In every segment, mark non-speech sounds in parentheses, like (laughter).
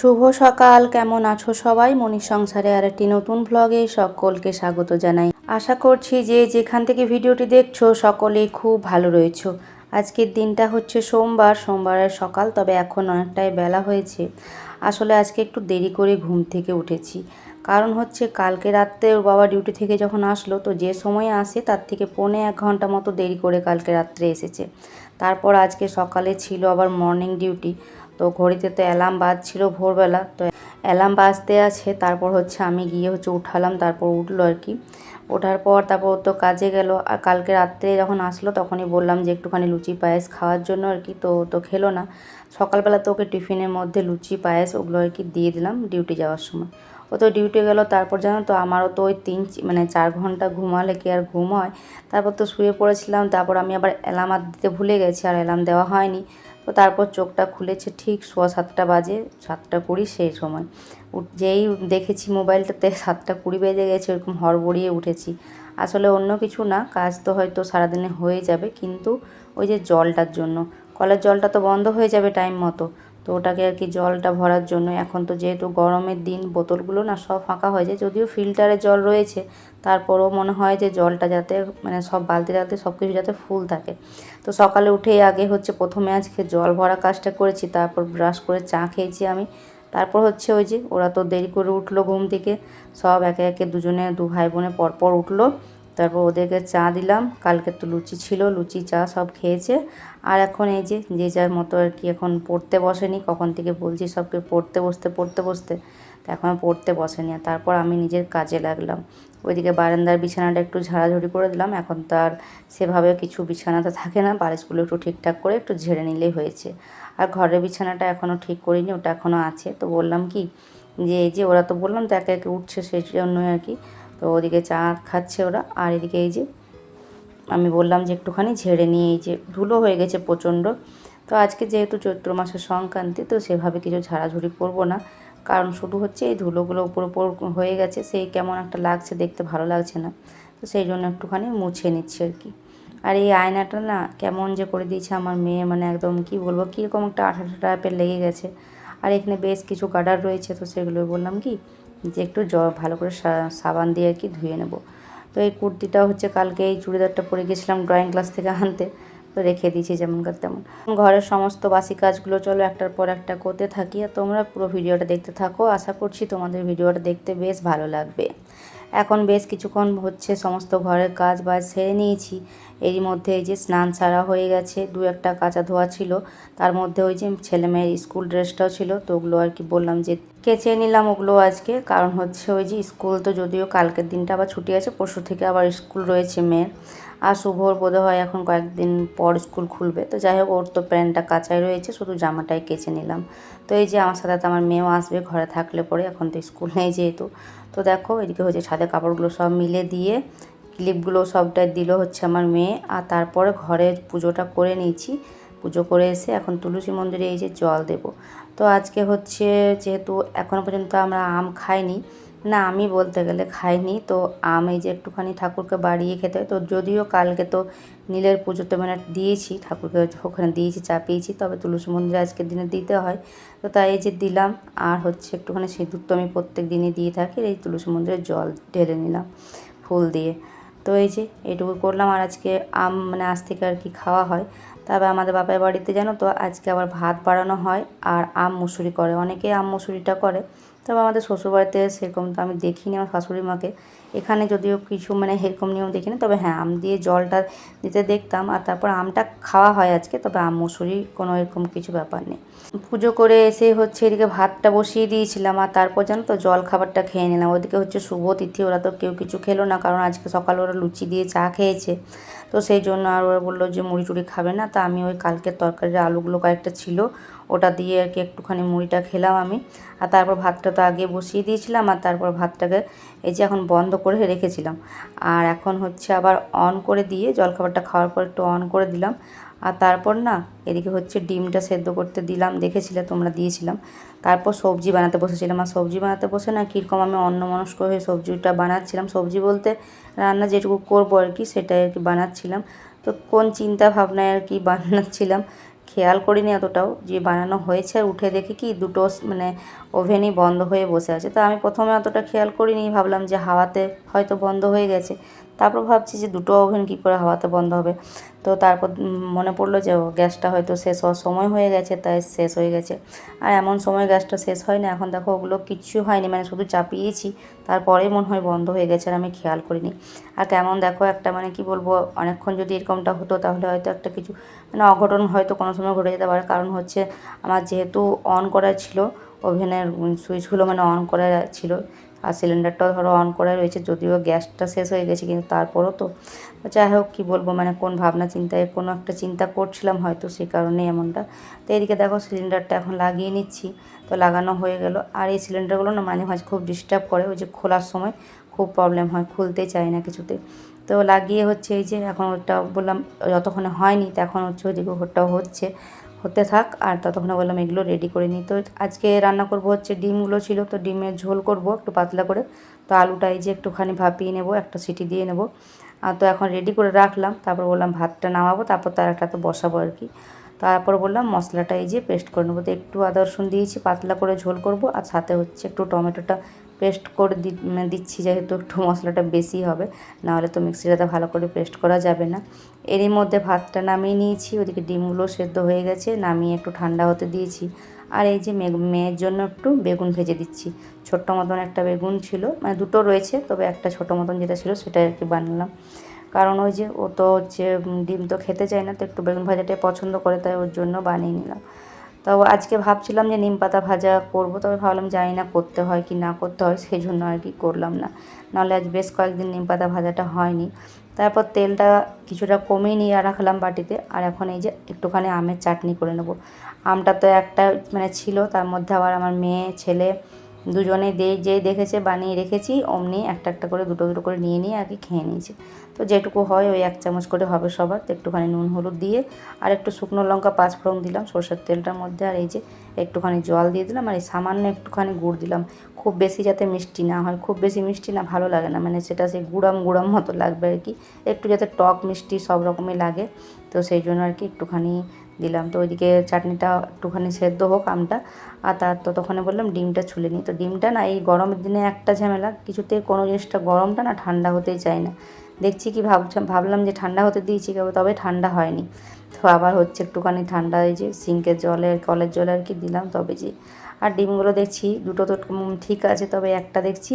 শুভ সকাল, কেমন আছো সবাই? মনির সংসারে আর একটি নতুন ভ্লগে সকলকে স্বাগত জানাই। আশা করছি যে যেখান থেকে ভিডিওটি দেখছ, সকলেই খুব ভালো রয়েছো। আজকের দিনটা হচ্ছে সোমবার সোমবারের সকাল, তবে এখন অনেকটাই বেলা হয়েছে। আসলে আজকে একটু দেরি করে ঘুম থেকে উঠেছি। কারণ হচ্ছে কালকে রাত্রে ওর বাবা ডিউটি থেকে যখন আসলো, তো যে সময় আসে, তার থেকে পৌনে এক ঘণ্টা মতো দেরি করে কালকে রাত্রে এসেছে। তারপর আজকে সকালে ছিল আবার মর্নিং ডিউটি তো ঘড়িতে তো অ্যালার্ম বাজছিল ভোরবেলা, তো অ্যালার্ম বাজতে আছে, তারপর হচ্ছে আমি গিয়ে হচ্ছে উঠালাম, তারপর উঠল আর কি। ওঠার পর তারপর তো কাজে গেল, আর কালকে রাত্রে যখন আসলো তখনই বললাম যে একটুখানি লুচি পায়েস খাওয়ার জন্য আর কি, তো তো খেলো না। সকালবেলা তো ওকে টিফিনের মধ্যে লুচি, পায়েস ওগুলো আর কি দিয়ে দিলাম ডিউটি যাওয়ার সময়। ও তো ডিউটি গেল, তারপর জানো তো আমারও তো ওই তিন মানে চার ঘণ্টা ঘুমালে কি আর ঘুম হয়। তারপর তো শুয়ে পড়েছিলাম, তারপর আমি আবার অ্যালার্ম আর দিতে ভুলে গেছি, আর অ্যালার্ম দেওয়া হয়নি। তো তারপর চোখটা খুলেছে ঠিক সোয়া সাতটা বাজে, সাতটা কুড়ি সেই সময়। যেই দেখেছি মোবাইলটাতে সাতটা কুড়ি বেজে গেছে, ওরকম হড়বড়িয়ে উঠেছি। আসলে অন্য কিছু না, কাজ তো হয়তো সারাদিনে হয়ে যাবে, কিন্তু ওই যে জলটার জন্য, কলের জলটা তো বন্ধ হয়ে যাবে টাইম মতো। তো ওটাকে আর কি জলটা ভরার জন্য। এখন তো যেহেতু গরমের দিন, বোতলগুলো না সব ফাঁকা হয়ে যায়, যদিও ফিল্টারে জল রয়েছে। তারপরও মনে হয় যে জলটা যাতে মানে সব বালতি টালতি সব কিছু যাতে ফুল থাকে। তো সকালে উঠেই আগে হচ্ছে প্রথমে আজকে জল ভরা কাজটা করেছি, তারপর ব্রাশ করে চা খেয়েছি আমি। তারপর হচ্ছে ওই যে ওরা তো দেরি করে উঠল ঘুম থেকে, সব একে একে দুজনে, দু ভাই বোনে পরপর উঠল। তারপর ওদেরকে চা দিলাম। কালকে তো লুচি ছিল, লুচি, চা সব খেয়েছে। আর এখন এই যে যে যার মতো আর কি এখন পড়তে বসেনি, কখন থেকে বলছি সবকে পড়তে বসতে পড়তে বসতে, তো এখন পড়তে বসেনি। আর তারপর আমি নিজের কাজে লাগলাম। ওইদিকে বারান্দার বিছানাটা একটু ঝাড়াঝুড়ি করে দিলাম। এখন তার সেভাবে কিছু বিছানাতে থাকে না। বালিশগুলো একটু ঠিকঠাক করে একটু ঝেড়ে নিলেই হয়েছে। আর ঘরের বিছানাটা এখনও ঠিক করিনি, ওটা এখনও আছে। তো বললাম কি, যে, এই যে ওরা তো বললাম তো একে একে উঠছে সেই জন্যই আর কি। তো ওদিকে চা খাচ্ছে ওরা। আর এদিকে এই যে আমি বললাম যে একটুখানি ঝেড়ে নিয়ে এই যে ধুলো হয়ে গেছে প্রচণ্ড। তো আজকে যেহেতু চৈত্র মাসের সংক্রান্তি, তো সেভাবে কিছু ঝাড়াঝুড়ি করব না। কারণ শুধু হচ্ছে এই ধুলোগুলো উপর উপর হয়ে গেছে, সেই কেমন একটা লাগছে দেখতে ভালো লাগছে না। তো সেই জন্য একটুখানি মুছে নিচ্ছি আর কি। আর এই আয়নাটা না কেমন যে করে দিয়েছে আমার মেয়ে মানে একদম কি বলব, কীরকম একটা আঠা টাইপের লেগে গেছে। আর এখানে বেশ কিছু গার্ডার রয়েছে, তো সেগুলো বললাম কি যে একটু জ, ভালো করে সাবান দিয়ে আর কি ধুয়ে নেব। তো এই কুর্তিটা হচ্ছে কালকে এই চুড়িদারটা পরে গেছিলাম ড্রয়িং ক্লাস থেকে আনতে, তো রেখে দিয়েছি যেমনকার তেমন। ঘরের সমস্ত বাসি কাজগুলো চলো একটার পর একটা করতে থাকি, আর তোমরা পুরো ভিডিওটা দেখতে থাকো। আশা করছি তোমাদের ভিডিওটা দেখতে বেশ ভালো লাগবে। এখন বেশ কিছুক্ষণ হচ্ছে সমস্ত ঘরের কাজ বাজ সেরে নিয়েছি। এরই মধ্যে এই যে স্নান সারা হয়ে গেছে, দু একটা কাঁচা ধোয়া ছিল, তার মধ্যে ওই যে ছেলে মেয়ের স্কুল ড্রেসটাও ছিল, তো ওগুলো আর কি বললাম যে কেচে নিলাম ওগুলো আজকে। কারণ হচ্ছে ওই যে স্কুল তো যদিও কালকের দিনটা আবার ছুটি আছে, পরশু থেকে আবার স্কুল রয়েছে মেয়ের। আর শুভর বোধ হয় এখন কয়েকদিন পর স্কুল খুলবে। তো যাই হোক, ওর তো প্যান্টটা কাঁচাই রয়েছে, শুধু জামাটাই কেচে নিলাম। তো এই যে আমার সাথে আমার মেয়েও আসবে, ঘরে থাকলে পরে, এখন তো স্কুল নেই যেহেতু। তো দেখো, এদিকে হচ্ছে ছাদে কাপড়গুলো সব মিলে দিয়ে ক্লিপগুলো সবটাই দিল হচ্ছে আমার মেয়ে। আর তারপরে ঘরে পুজোটা করে নিয়েছি। পুজো করে এসে এখন তুলসী মন্দিরে এই যে জল দেব। তো আজকে হচ্ছে যেহেতু এখনও পর্যন্ত আমরা আম খাইনি, না আমি বলতে গেলে খাইনি, তো আম এই যে একটুখানি ঠাকুরকে বাড়িয়ে খেতে হয়, তো যদিও কালকে তো নীলের পুজোতে মানে দিয়েছি, ঠাকুরকে ওখানে দিয়েছি, চাপিয়েছি, তবে তুলসী মন্দিরে আজকের দিনে দিতে হয়। তো তাই এই যে দিলাম, আর হচ্ছে একটুখানি সিঁদুর তো আমি প্রত্যেক দিনই দিয়ে থাকি, এই তুলসী মন্দিরে জল ঢেলে নিলাম ফুল দিয়ে। তো এই যে এইটুকু করলাম, আর আজকে আম মানে আজ থেকে আর কি খাওয়া হয়। তবে আমাদের বাপের বাড়িতে জানো তো, আজকে আবার ভাত বাড়ানো হয় আর আম মুসুরি করে। অনেকেই আম মুসুরিটা করে, তবে আমাদের শ্বশুরবাড়িতে সেরকম তো আমি দেখিনি আমার শাশুড়ি মাকে। এখানে যদিও কিছু মানে এরকম নিয়ম দেখিনি, তবে হ্যাঁ আম দিয়ে জলটা দিতে দেখতাম আর তারপর আমটা খাওয়া হয় আজকে, তবে আম, মুসুরি কোনো এরকম কিছু ব্যাপার নেই। পুজো করে এসে হচ্ছে এদিকে ভাতটা বসিয়ে দিয়েছিলাম আর তারপর জানো তো জল খাবারটা খেয়ে নিলাম। ওদিকে হচ্ছে শুভ তিথি, ওরা তো কেউ কিছু খেলো না, কারণ আজকে সকালে ওরা লুচি দিয়ে চা খেয়েছে। তো সেই জন্য আর ওরা বলল যে মুড়ি টুড়ি খাবে না, তা আমি ওই কালকের তরকারির আলুগুলো কয়েকটা ছিল, ওটা দিয়ে আর কি একটুখানি মুড়িটা খেলাম আমি। আর তারপর ভাতটা তো আগে বসিয়ে দিয়েছিলাম আর তারপর ভাতটাকে এই যে এখন বন্ধ করে রেখেছিলাম। আর এখন হচ্ছে আবার অন করে দিয়ে জলখাবারটা খাওয়ার পর একটু অন করে দিলাম। আর তারপর না, এদিকে হচ্ছে ডিমটা সেদ্ধ করতে দিলাম, দেখেছিলে তোমরা দিয়েছিলাম। তারপর সবজি বানাতে বসেছিলাম। আর সবজি বানাতে বসে না কীরকম আমি অন্যমনস্ক হয়ে সবজিটা বানাচ্ছিলাম। সবজি বলতে রান্না যেটুকু করব আর কি, সেটাই আর কি বানাচ্ছিলাম। তো কোন চিন্তা ভাবনায় আর কি বানাচ্ছিলাম খেয়াল করিনি এতটাও যে বানানো হয়েছে, আর উঠে দেখি কি দুটো মানে ওভেনই বন্ধ হয়ে বসে আছে। তো আমি প্রথমে অতটা খেয়াল করিনি, ভাবলাম যে হাওয়াতে হয়তো বন্ধ হয়ে গেছে। তারপর ভাবছি যে দুটো ওভেন কী করে হাওয়াতে বন্ধ হবে? তো তারপর মনে পড়ল যে গ্যাসটা হয়তো শেষ হওয়ার সময় হয়ে গেছে, তাই শেষ হয়ে গেছে। আর এমন সময় গ্যাসটা শেষ হয় না, এখন দেখো ওগুলো কিচ্ছু হয়নি মানে শুধু চাপিয়েছি তারপরেই মনে হয় বন্ধ হয়ে গেছে আর আমি খেয়াল করিনি। আর কেমন দেখো একটা মানে কি বলব, অনেকক্ষণ যদি এরকমটা হতো তাহলে হয়তো একটা কিছু মানে অঘটন হয়তো কোনো সময় ঘটে যেতে পারে। কারণ হচ্ছে আমার যেহেতু অন করা ছিল, ওভেনের সুইচগুলো মানে অন করা ছিল আর সিলিন্ডারটাও ধরো অন করা রয়েছে, যদিও গ্যাসটা শেষ হয়ে গেছে কিন্তু তারপরও তো। যাই হোক, কী বলব মানে কোন ভাবনা চিন্তায়, কোনো একটা চিন্তা করছিলাম হয়তো সেই কারণে এমনটা। তো এদিকে দেখো সিলিন্ডারটা এখন লাগিয়ে নিচ্ছি। তো লাগানো হয়ে গেল। আর এই সিলিন্ডারগুলো না মাঝে মাঝে খুব ডিস্টার্ব করে, ওই যে খোলার সময় খুব প্রবলেম হয়, খুলতে চায় না কিছুতে। তো লাগিয়ে হচ্ছে এই যে, এখন ওটা বললাম, যতক্ষণে হয়নি, তো এখন হচ্ছে ওইদিকে ওটাও হচ্ছে। হতে থাক, আর ততক্ষণে বললাম এগুলো রেডি করে নিই। তো আজকে রান্না করব হচ্ছে ডিমগুলো ছিল, তো ডিমের ঝোল করব একটু পাতলা করে। তো আলুটা এই যে একটুখানি ভাপিয়ে নেব, একটা সিটি দিয়ে নেব। আর তো এখন রেডি করে রাখলাম, তারপর বললাম ভাতটা নামাবো, তারপর তার একটা তো বসাবো আর কি। তারপর বললাম মশলাটা এই যে পেস্ট করে নেব। তো একটু আদা রসুন দিয়েছি, পাতলা করে ঝোল করব, আর সাথে হচ্ছে একটু টমেটোটা পেস্ট করে মানে দিচ্ছি, যেহেতু একটু মশলাটা বেশি হবে, নাহলে তো মিক্সিটাতে ভালো করে পেস্ট করা যাবে না। এরই মধ্যে ভাতটা নামিয়ে নিয়েছি, ওদিকে ডিমগুলো সেদ্ধ হয়ে গেছে, নামিয়ে একটু ঠান্ডা হতে দিয়েছি। আর এই যে মেয়ে- মেয়ের জন্য একটু বেগুন ভেজে দিচ্ছি। ছোট্ট মতন একটা বেগুন ছিল মানে দুটো রয়েছে, তবে একটা ছোট মতন যেটা ছিল সেটাই আর কি বানালাম। কারণ ওই যে ও তো হচ্ছে ডিম তো খেতে চায় না, তো একটু বেগুন ভাজাটাই পছন্দ করে, তাই ওর জন্য বানিয়ে নিলাম। তো আজকে ভাবছিলাম যে নিম পাতা ভাজা করব, তবে ভাবলাম জানি না করতে হয় কি না করতে হয় সেই জন্য আর কি করলাম না। নাহলে আজ বেশ কয়েকদিন নিম পাতা ভাজাটা হয়নি। তারপর তেলটা কিছুটা কমিয়ে নিয়ে রাখলাম বাটিতে, আর এখন এই যে একটুখানি আমের চাটনি করে নেব। আমটা তো একটা মানে ছিল, তার মধ্যে আবার আমার মেয়ে, ছেলে দুজনে দে যেই দেখেছে বানিয়ে রেখেছি, অমনি একটা একটা করে দুটো দুটো করে নিয়ে নিয়ে আর কি খেয়ে নিয়েছে। তো যেটুকু হয় ওই এক চামচ করে হবে সবার, তো একটুখানি নুন, হলুদ দিয়ে আর একটু শুকনো লঙ্কা, পাঁচ ফোড়ন দিলাম, সরষের তেলটার মধ্যে আর এই যে একটুখানি জল দিয়ে দিলাম আর এই সামান্য একটুখানি গুড় দিলাম। খুব বেশি যাতে মিষ্টি না হয়, খুব বেশি মিষ্টি না, ভালো লাগে না মানে সেটা সেই গুড়াম গুড়াম মতো লাগবে আর কি। একটু যাতে টক মিষ্টি সব রকমই লাগে, তো সেই জন্য আর কি একটুখানি দিলাম। তো ওইদিকে চাটনিটা একটুখানি সেদ্ধ হোক আমটা। আর তার ততক্ষণে বললাম ডিমটা ছুলে নিই। তো ডিমটা না এই গরমের দিনে একটা ঝামেলা। কিছুতে কোনো জিনিসটা গরমটা না ঠান্ডা হতেই চায় না। দেখছি কি ভাবছিলাম ভাবলাম যে ঠান্ডা হতে দিয়েছি কেবল তবে ঠান্ডা হয়নি। তো আবার হচ্ছে একটুখানি ঠান্ডা এই যে সিঙ্কের জলে কলের জলে আর কি দিলাম তবে যে। আর ডিমগুলো দেখছি দুটো তো ঠিক আছে তবে একটা দেখছি।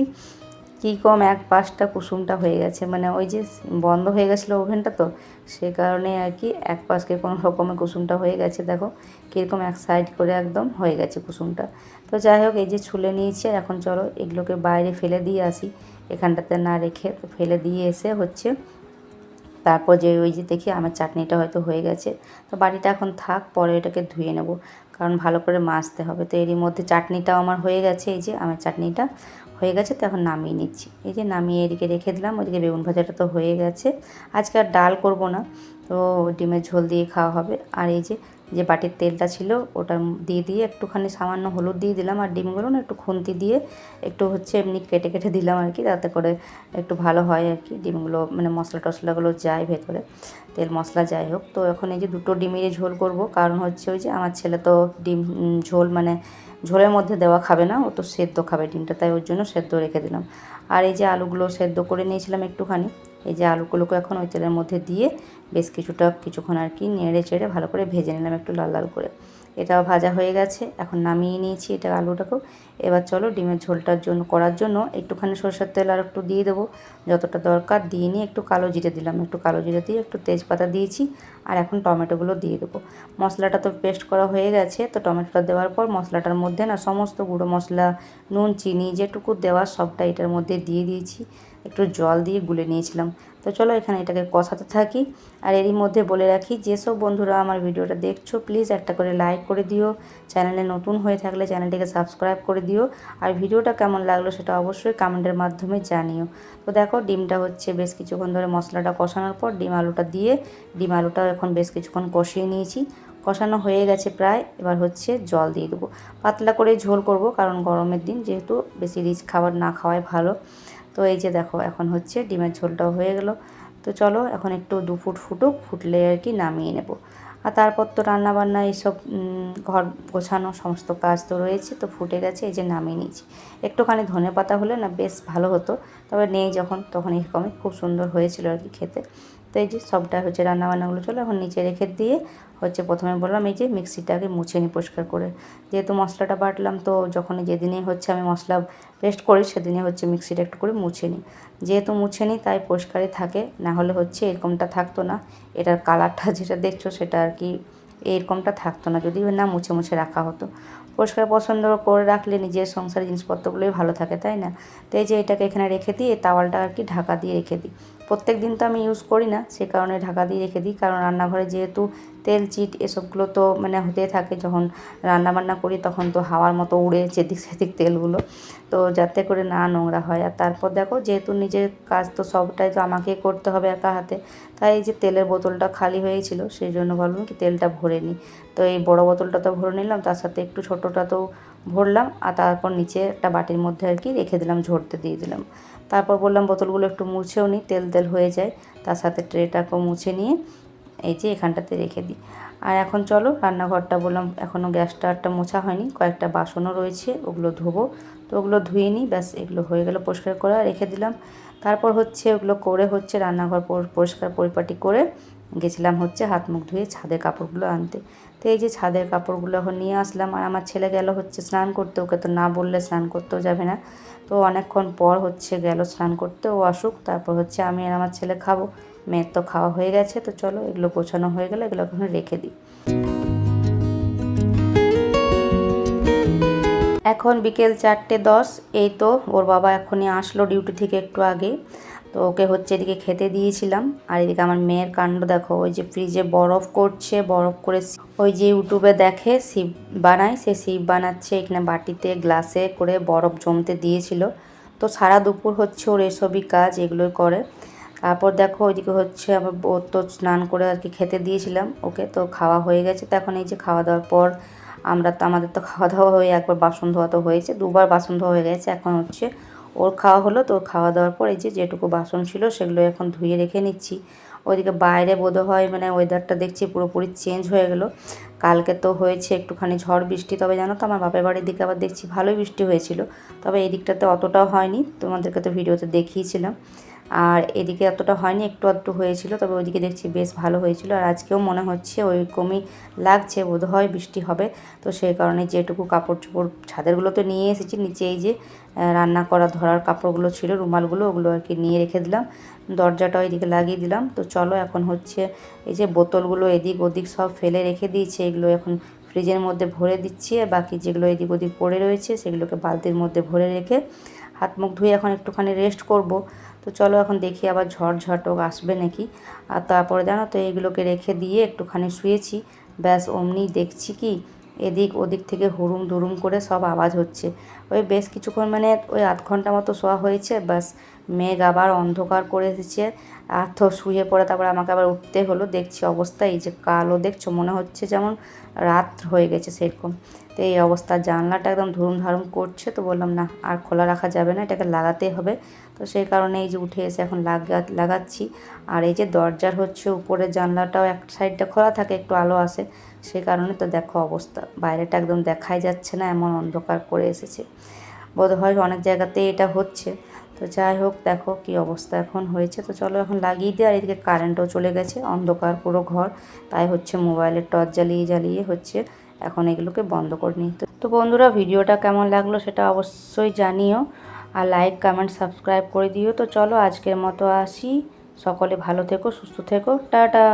কী কম এক পাশটা কুসুমটা হয়ে গেছে মানে ওই যে বন্ধ হয়ে গেছিল ওভেনটা তো, সে কারণে আর কি এক পাশকে কোনো রকমের কুসুমটা হয়ে গেছে, দেখো কীরকম এক সাইড করে একদম হয়ে গেছে কুসুমটা। তো যাই হোক, এই যে ছুলে নিয়েছি, আর এখন চলো এগুলোকে বাইরে ফেলে দিয়ে আসি, এখানটাতে না রেখে তো ফেলে দিয়ে এসে হচ্ছে তারপর যে ওই যে দেখি আমার চাটনিটা হয়তো হয়ে গেছে, তো বাড়িটা এখন থাক, পরে এটাকে ধুয়ে নেব, কারণ ভালো করে মাজতে হবে। তো এরই মধ্যে চাটনিটাও আমার হয়ে গেছে, এই যে আমার চাটনিটা হয়ে গেছে, তো এখন নামিয়ে নিচ্ছি। এই যে নামিয়ে এদিকে রেখে দিলাম, ওদিকে বেগুন ভাজাটা তো হয়ে গেছে। আজকে আর ডাল করব না, তো ডিমের ঝোল দিয়ে খাওয়া হবে। আর এই যে যে বাটির তেলটা ছিল, ওটা দিয়ে দিয়ে একটুখানি সামান্য হলুদ দিয়ে দিলাম, আর ডিমগুলো না একটু খুন্তি দিয়ে একটু হচ্ছে এমনি কেটে কেটে দিলাম আর কি তাতে করে একটু ভালো হয় আর কি। ডিমগুলো মানে মশলা টশলাগুলো যায় ভেতরে, তেল মশলা যাই হোক। তো এখন এই যে দুটো ডিমের ঝোল করব, কারণ হচ্ছে ওই যে আমার ছেলে তো ডিম ঝোল মানে ঝোলের মধ্যে দেওয়া খাবে না, ও তো সেদ্ধ খাবে ডিমটা, তাই ওর জন্য সেদ্ধ রেখে দিলাম। আর এই যে আলুগুলো সেদ্ধ করে নিয়েছিলাম একটুখানি, এই যে আলুগুলোকে এখন ওই তেলের মধ্যে দিয়ে বেশ কিছুটা, কিছুক্ষণ আর কি নেড়ে চেড়ে ভালো করে ভেজে নিলাম একটু লাল লাল করে। এটাও ভাজা হয়ে গেছে। এখন নামিয়ে নিয়েছি এটা আলুটাকেও। এবার চলো ডিমের ঝোলটার জন্য করার জন্য একটুখানি সরষের তেল আর একটু দিয়ে দেবো। যতটা দরকার দিয়ে নিয়ে একটু কালো জিরে দিলাম। একটু কালো জিরে দিয়ে একটু তেজপাতা দিয়েছি আর এখন টমেটোগুলো দিয়ে দেবো। মশলাটা তো পেস্ট করা হয়ে গেছে। তো টমেটোটা দেওয়ার পর মশলাটার মধ্যে না সমস্ত গুঁড়ো মশলা, নুন, চিনি যেটুকু দেওয়ার সবটা এটার মধ্যে দিয়ে দিয়েছি। একটু জল দিয়ে গুলে নিয়েছিলাম। তো চলো এখানে এটাকে কষাতে থাকি। আর এরই মধ্যে বলে রাখি, যেসব বন্ধুরা আমার ভিডিওটা দেখছ প্লিজ একটা করে লাইক করে দিও। চ্যানেলে নতুন হয়ে থাকলে চ্যানেলটিকে সাবস্ক্রাইব করে দিও। আর ভিডিওটা কেমন লাগল সেটা অবশ্যই কমেন্টের মাধ্যমে জানিও। তো দেখো, ডিমটা হচ্ছে বেশ কিছুক্ষণ ধরে মশলাটা কষানোর পর ডিম আলুটা দিয়ে, ডিম আলুটাও এখন বেশ কিছুক্ষণ কষিয়ে নিয়েছি। কষানো হয়ে গেছে প্রায়, এবার হচ্ছে জল দিয়ে দেবো। পাতলা করে ঝোল করব, কারণ গরমের দিন যেহেতু বেশি রিচ খাবার না খাওয়াই ভালো। তো এই যে দেখো, এখন হচ্ছে ডিমের ঝোলটাও হয়ে গেল। তো চলো, এখন একটু দু ফুট ফুটুক, ফুটলে আর কি নামিয়ে নেব। আর তারপর তো রান্নাবান্না, এইসব ঘর গোছানো সমস্ত কাজ তো রয়েছে, তো ফুটে গেছে, এই যে নামিয়ে নিয়েছি। একটুখানি ধনে পাতা হলে না বেশ ভালো হতো, তবে নেই যখন, তখন এরকমই খুব সুন্দর হয়েছিল আর কি খেতে। তো এই যে সবটা হচ্ছে রান্না বান্নাগুলো চলো এখন নিচে রেখে দিয়ে হচ্ছে প্রথমে বললাম এই যে মিক্সিটাকে মুছে নিই পরিষ্কার করে। যেহেতু মশলাটা বাটলাম, তো যখন যেদিনে হচ্ছে আমি মশলা পেস্ট করি, সেদিনে হচ্ছে মিক্সিটা একটু করে মুছে নিই। যেহেতু মুছে নিই, তাই পরিষ্কারই থাকে, না হলে হচ্ছে এরকমটা থাকতো না। এটার কালারটা (laughs) যেটা দেখছ, সেটা আর কি এরকমটা থাকতো না যদি না মুছে মুছে রাখা হতো। পরিষ্কার পছন্দ করে রাখলে নিজের সংসারের জিনিসপত্রগুলোই ভালো থাকে, তাই না? তো এই যে এটাকে এখানে রেখে দিই এই তাওয়ালটা আর কি ঢাকা দিয়ে রেখে দিই। প্রত্যেক দিন তো আমি ইউজ করি না, সে কারণে ঢাকা দিয়ে রেখে দিই। কারণ রান্নাঘরে যেহেতু তেল, চিট এসবগুলো তো মানে হতে থাকে, যখন রান্না বান্না করি তখন তো হাওয়ার মতো উড়ে যেদিক সেদিক তেলগুলো। তো যাতে করে না নোংরা হয়। আর তারপর দেখো, যেহেতু নিজের কাজ তো সবটাই তো আমাকেই করতে হবে একা হাতে, তাই এই যে তেলের বোতলটা খালি হয়েছিল, সেই জন্য ভাবলাম কি তেলটা ভরে নিই। তো এই বড় বোতলটা তো ভরে নিলাম, তার সাথে একটু ছোটোটা তো ভরলাম আর তারপর নিচে একটা বাটির মধ্যে আর কি রেখে দিলাম, ঝরতে দিয়ে দিলাম। তারপর বললাম বোতলগুলো একটু মুছেও নিই তেল তেল হয়ে যায়। তার সাথে ট্রেটাকেও মুছে নিয়ে এই যে এখানটাতে রেখে দিই। আর এখন চলো রান্নাঘরটা বললাম এখনও গ্যাসটা একটা মোছা হয়নি, কয়েকটা বাসনও রয়েছে, ওগুলো ধোবো। তো ওগুলো ধুয়ে নিই, ব্যাস এগুলো হয়ে গেলে পরিষ্কার করে, রেখে দিলাম। তারপর হচ্ছে ওগুলো করে হচ্ছে রান্নাঘর পরিষ্কার পরিপাটি করে গেছিলাম হচ্ছে হাত মুখ ধুয়ে ছাদের কাপড়গুলো আনতে। তো এই যে ছাদের কাপড়গুলো এখন নিয়ে আসলাম আর আমার ছেলে গেল হচ্ছে স্নান করতে। ওকে তো না বললে স্নান করতেও যাবে না। তো অনেকক্ষণ পর হচ্ছে গেল স্নান করতে। ও আসুক, তারপর হচ্ছে আমি আর আমার ছেলে খাব। মেয়ের তো খাওয়া হয়ে গেছে, তো চলো এগুলো গোছানো হয়ে গেলে এগুলো এখন রেখে দিই। এখন বিকেল চারটে দশ, এই তো ওর বাবা এখনই আসলো ডিউটি থেকে একটু আগে। তো ওকে হচ্ছে এদিকে খেতে দিয়েছিলাম। আর এদিকে আমার মেয়ের কাণ্ড দেখো, ওই যে ফ্রিজে বরফ করছে, বরফ করে ওই যে ইউটিউবে দেখে শিব বানায়, সে শিব বানাচ্ছে, এখানে বাটিতে গ্লাসে করে বরফ জমতে দিয়েছিল। তো সারা দুপুর হচ্ছে ওর এসবই কাজ, এগুলোই করে। তারপর দেখো ওইদিকে হচ্ছে আবার ও তো স্নান করে আর কি খেতে দিয়েছিলাম ওকে, তো খাওয়া হয়ে গেছে। তো এখন এই যে খাওয়া দাওয়ার পর আমরা তো, আমাদের তো খাওয়া দাওয়া হয়ে, একবার বাসন ধোয়া তো হয়েছে, দুবার বাসন ধোয়া হয়ে গেছে। এখন হচ্ছে ওর খাওয়া হলো তো খাওয়া দাওয়ার পর এই যে যেটুকু বাসন ছিল সেগুলো এখন ধুয়ে রেখে নিচ্ছি। ওইদিকে বাইরে বোধ হয় মানে ওয়েদারটা দেখছি পুরোপুরি চেঞ্জ হয়ে গেল। কালকে তো হয়েছে একটুখানি ঝড় বৃষ্টি, তবে জানো তো আমার বাপের বাড়ির দিকে আবার দেখছি ভালোই বৃষ্টি হয়েছিল। তবে এই দিকটাতে অতটাও হয়নি, তোমাদেরকে তো ভিডিওতে দেখিয়েছিলাম। আর এদিকে এতটা হয়নি, একটু আধটু হয়েছিল, তবে ওইদিকে দেখছি বেশ ভালো হয়েছিল। আর আজকেও মনে হচ্ছে ওইরকমই লাগছে বোধ হয় বৃষ্টি হবে। তো সেই কারণে যেটুকু কাপড় চোপড় ছাদেরগুলো তো নিয়ে এসেছি, নিচে এই যে রান্না করা ধরার কাপড়গুলো ছিল, রুমালগুলো, ওগুলো আর কি নিয়ে রেখে দিলাম। দরজাটা ওইদিকে লাগিয়ে দিলাম। তো চলো এখন হচ্ছে এই যে বোতলগুলো এদিক ওদিক সব ফেলে রেখে দিয়েছে, এগুলো এখন ফ্রিজের মধ্যে ভরে দিচ্ছি। আর বাকি যেগুলো এদিক ওদিক পড়ে রয়েছে, সেগুলোকে বালতির মধ্যে ভরে রেখে হাত মুখ ধুয়ে এখন একটুখানি রেস্ট করব। তো চলো এখন দেখি আবার ঝড় ঝটক আসবে নাকি। আর তারপরে জানো তো, এইগুলোকে রেখে দিয়ে একটুখানি শুয়েছি। ব্যাস অমনি দেখছি কি, এদিক ওদিক থেকে হুড়ুম দুরুম করে সব আওয়াজ হচ্ছে। ওই বেশ কিছুক্ষণ মানে ওই আধ ঘণ্টা মতো শোয়া হয়েছে, ব্যাস মেঘ আবার অন্ধকার করে এসেছে আর তো শুয়ে পড়ে তারপর আমাকে আবার উঠতে হলো। দেখছি অবস্থা, এই যে কালো দেখছ, মনে হচ্ছে যেমন রাত হয়ে গেছে সেরকম। তো এই অবস্থা, জানলাটা একদম ধুম ধারুম করছে, তো বললাম না, আর খোলা রাখা যাবে না, এটাকে লাগাতে হবে। তো সেই কারণে এই যে উঠে এসে এখন লাগা, লাগাচ্ছি। আর এই যে দরজার হচ্ছে উপরের জানলাটাও এক সাইডটা খোলা থাকে, একটু আলো আসে সেই কারণে তো দেখো অবস্থা, বাইরেটা একদম দেখাই যাচ্ছে না, এমন অন্ধকার করে এসেছে। বোধ হয় অনেক জায়গাতেই এটা হচ্ছে। তো যাই হোক, দেখো কি অবস্থা এখন হয়েছে। তো চলো এখন লাগিয়ে দিই, আর এদিকে কারেন্টও চলে গেছে, অন্ধকার পুরো ঘর। তাই হচ্ছে মোবাইলের টর্চ জ্বালিয়ে জ্বালিয়ে হচ্ছে এখন এগুলোকে বন্ধ করে নিই। তো বন্ধুরা, ভিডিওটা কেমন লাগল সেটা অবশ্যই জানিও আর লাইক কমেন্ট সাবস্ক্রাইব করে দিও। তো চলো আজকের মতো আসি। সকলে ভালো থেকো, সুস্থ থেকো। টাটা!